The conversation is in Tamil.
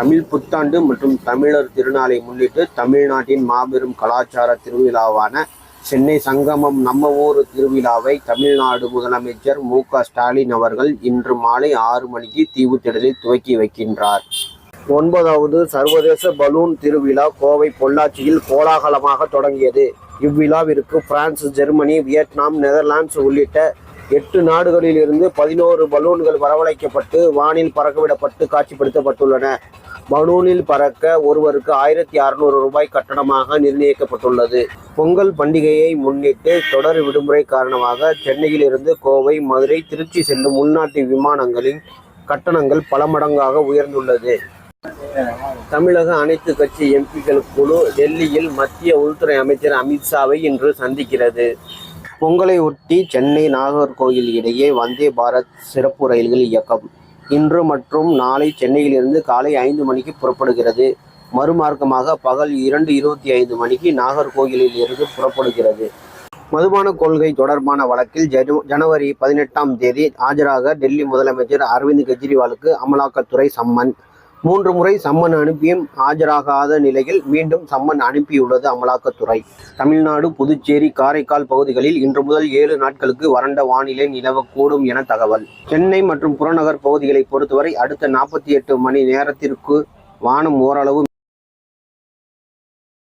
தமிழ் புத்தாண்டு மற்றும் தமிழர் திருநாளை முன்னிட்டு தமிழ்நாட்டின் மாபெரும் கலாச்சார திருவிழாவான சென்னை சங்கமம் நம்ம ஊர் திருவிழாவை தமிழ்நாடு முதலமைச்சர் மு க ஸ்டாலின் அவர்கள் இன்று மாலை ஆறு மணிக்கு தீவுத்திடலில் துவக்கி வைக்கின்றார். ஒன்பதாவது சர்வதேச பலூன் திருவிழா கோவை பொள்ளாச்சியில் கோலாகலமாக தொடங்கியது. இவ்விழாவிற்கு பிரான்ஸ் ஜெர்மனி வியட்நாம் நெதர்லாந்து உள்ளிட்ட எட்டு நாடுகளில் இருந்து பதினோரு பலூன்கள் வரவழைக்கப்பட்டு வானில் பறக்கவிடப்பட்டு காட்சிப்படுத்தப்பட்டுள்ளன. பலூனில் பறக்க ஒருவருக்கு ஆயிரத்தி அறுநூறு ரூபாய் கட்டணமாக நிர்ணயிக்கப்பட்டுள்ளது. பொங்கல் பண்டிகையை முன்னிட்டு தொடர் விடுமுறை காரணமாக சென்னையில் இருந்து கோவை மதுரை திருச்சி செல்லும் உள்நாட்டு விமானங்களின் கட்டணங்கள் பல மடங்காக உயர்ந்துள்ளது. தமிழக அனைத்து கட்சி எம்பிக்கள் குழு டெல்லியில் மத்திய உள்துறை அமைச்சர் அமித்ஷாவை இன்று சந்திக்கிறது. பொங்கலை ஒட்டி சென்னை நாகர்கோயில் இடையே வந்தே பாரத் சிறப்பு ரயில்கள் இயக்கம். இன்று மற்றும் நாளை சென்னையிலிருந்து காலை ஐந்து மணிக்கு புறப்படுகிறது. மறுமார்க்கமாக பகல் இரண்டு இருபத்தி ஐந்து மணிக்கு நாகர்கோவிலில் இருந்து புறப்படுகிறது. மதுபான கொள்கை தொடர்பான வழக்கில் ஜனு ஜனவரி பதினெட்டாம் தேதி ஆஜராக டெல்லி முதலமைச்சர் அரவிந்த் கெஜ்ரிவாலுக்கு அமலாக்கத்துறை சம்மன். மூன்று முறை சம்மன் அனுப்பியும் ஆஜராகாத நிலையில் மீண்டும் சம்மன் அனுப்பியுள்ளது அமலாக்கத்துறை. தமிழ்நாடு புதுச்சேரி காரைக்கால் பகுதிகளில் இன்று முதல் ஏழு நாட்களுக்கு வறண்ட வானிலை நிலவக்கூடும் என தகவல். சென்னை மற்றும் புறநகர் பகுதிகளை பொறுத்தவரை அடுத்த நாற்பத்தி எட்டு மணி நேரத்திற்கு வானம் ஓரளவு